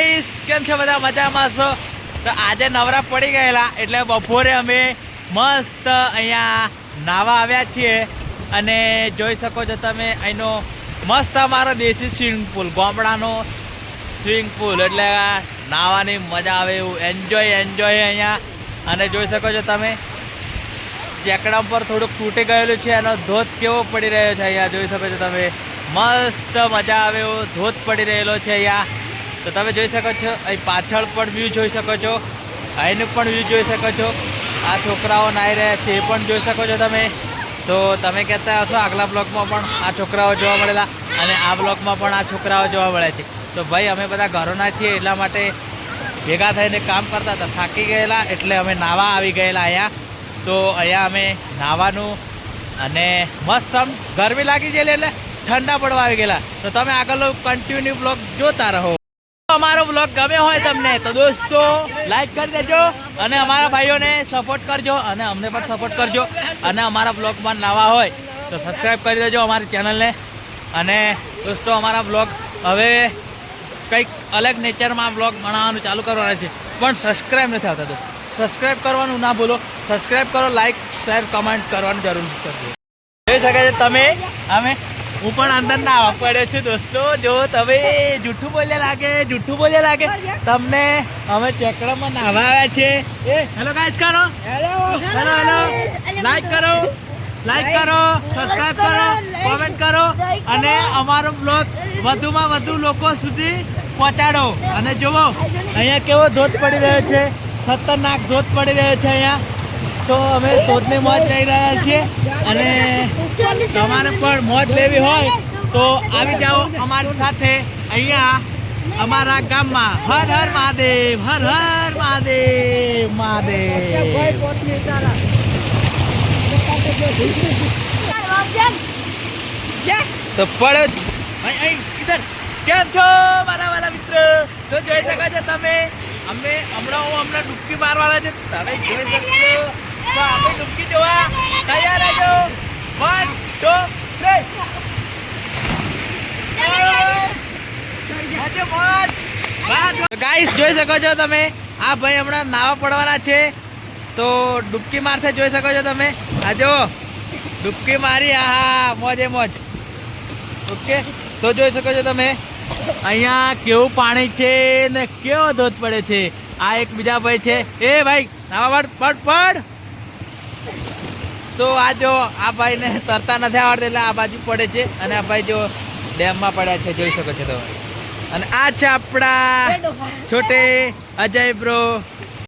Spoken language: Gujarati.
ગાઈસ કેમ છો બધા? મજામાં છો? તો આજે નવરા પડી ગયેલા, એટલે બપોરે અમે મસ્ત અહીંયા નાવા આવ્યા છીએ. અને જોઈ શકો છો તમે, અહીંનો મસ્ત અમારો દેશી સ્વિમિંગ પુલ, ગામડાનો સ્વિમિંગ પુલ. એટલે નાવાની મજા આવે એવું. એન્જોય એન્જોય અહીંયા. અને જોઈ શકો છો તમે ચેકડા પર થોડુંક તૂટી ગયેલું છે, એનો ધોધ કેવો પડી રહ્યો છે અહીંયા. જોઈ શકો છો તમે, મસ્ત મજા આવે એવો ધોધ પડી રહેલો છે અહીંયા. તો તમે જોઈ શકો છો, અહીં પાછળ પણ વ્યૂ જોઈ શકો છો, અહીંનું પણ વ્યૂ જોઈ શકો છો. આ છોકરાઓ નાહી રહ્યા છે, એ પણ જોઈ શકો છો તમે. તો તમે કહેતા હશો, આગલા બ્લોકમાં પણ આ છોકરાઓ જોવા મળેલા અને આ બ્લોકમાં પણ આ છોકરાઓ જોવા મળે છે. તો ભાઈ, અમે બધા ઘરોના છીએ, એટલા માટે ભેગા થઈને કામ કરતા હતા. થાકી ગયેલા, એટલે અમે નાવા આવી ગયેલા અહીંયા. તો અહીંયા અમે નાવાનું અને મસ્ત આમ ગરમી લાગી ગયેલી એટલે ઠંડા પડવા આવી ગયેલા. તો તમે આગળનો કન્ટિન્યુ બ્લોક જોતા રહો. અમારો બ્લોગ ગમે હોય તમને તો દોસ્તો લાઈક કરી દેજો અને અમારા ભાઈઓને સપોર્ટ કરજો અને અમને પણ સપોર્ટ કરજો અને અમારા બ્લોગમાં નવા હોય તો સબસ્ક્રાઈબ કરી દેજો અમારી ચેનલને અને દોસ્તો અમારા બ્લોગ હવે કંઈક અલગ નેચરમાં બ્લોગ બનાવવાનું ચાલુ કરવાના છે. પણ સબસ્ક્રાઈબ નથી આવતા દોસ્તો. સબસ્ક્રાઈબ કરવાનું ના ભૂલો. સબસ્ક્રાઈબ કરો લાઈક શેર કમેન્ટ કરવાનું જરૂર કરજો. જોઈ શકે છે તમે? અમે હું પણ અંદર ના પડ્યો છું દોસ્તો. જો તમે જૂઠું બોલ્યા લાગે જૂઠું બોલ્યા લાગે તમને અમે ચેકડામાં નાવા આવ્યા છે. એ હેલો ગાઈસ કરો. હેલો હેલો લાઈક કરો. લાઈક કરો. સબસ્ક્રાઇબ કરો. કોમેન્ટ કરો. અને અમારો બ્લોગ વધુમાં વધુ લોકો સુધી પહોંચાડો. અને જુઓ અહીંયા કેવો ધોધ પડી રહ્યો છે. ખતરનાક ધોધ પડી રહ્યો છે અહીંયા. તો અમે શોધને મોજ લઈ રહ્યા છીએ અને તમારે પણ મોજ લેવી હોય તો આવી જાઓ અમારી સાથે અહીંયા અમારા ગામમાં. હર હર મહાદેવ, હર હર મહાદેવ મહાદેવ. તો પડ્યો જ. કેમ છો, મારા વાલા મિત્ર? તો જોઈ શકો છો તમે? અમે હમણાં હું હમણાં ડૂબકી મારવાના છે. તમે જોઈ શકશો. તો આપણે ડૂબકી જોવા તૈયાર રહેજો વન ટુ થ્રી ગાઈસ જોઈ શકો છો તમે. આ ભાઈ હમણાં નાવા પડવાના છે. તો ડૂબકી મારશે જોઈ શકો છો તમે. આ જો, ડૂબકી મારી. આહા, મોજે મોજ. ઓકે તો જોઈ શકો છો તમે. અહીંયા કેવું પાણી છે ને કેવો ધોધ પડે છે? આ એક બીજા ભાઈ છે. એ ભાઈ નાવા પડ પડ તો આ જો આ ભાઈને તરતા નથી આવડતા એટલે આ બાજુ પડે છે. અને આ ભાઈ જો ડેમમાં પડ્યા છે જોઈ શકો છો તમે. અને આ છે આપણા છોટે અજય બ્રો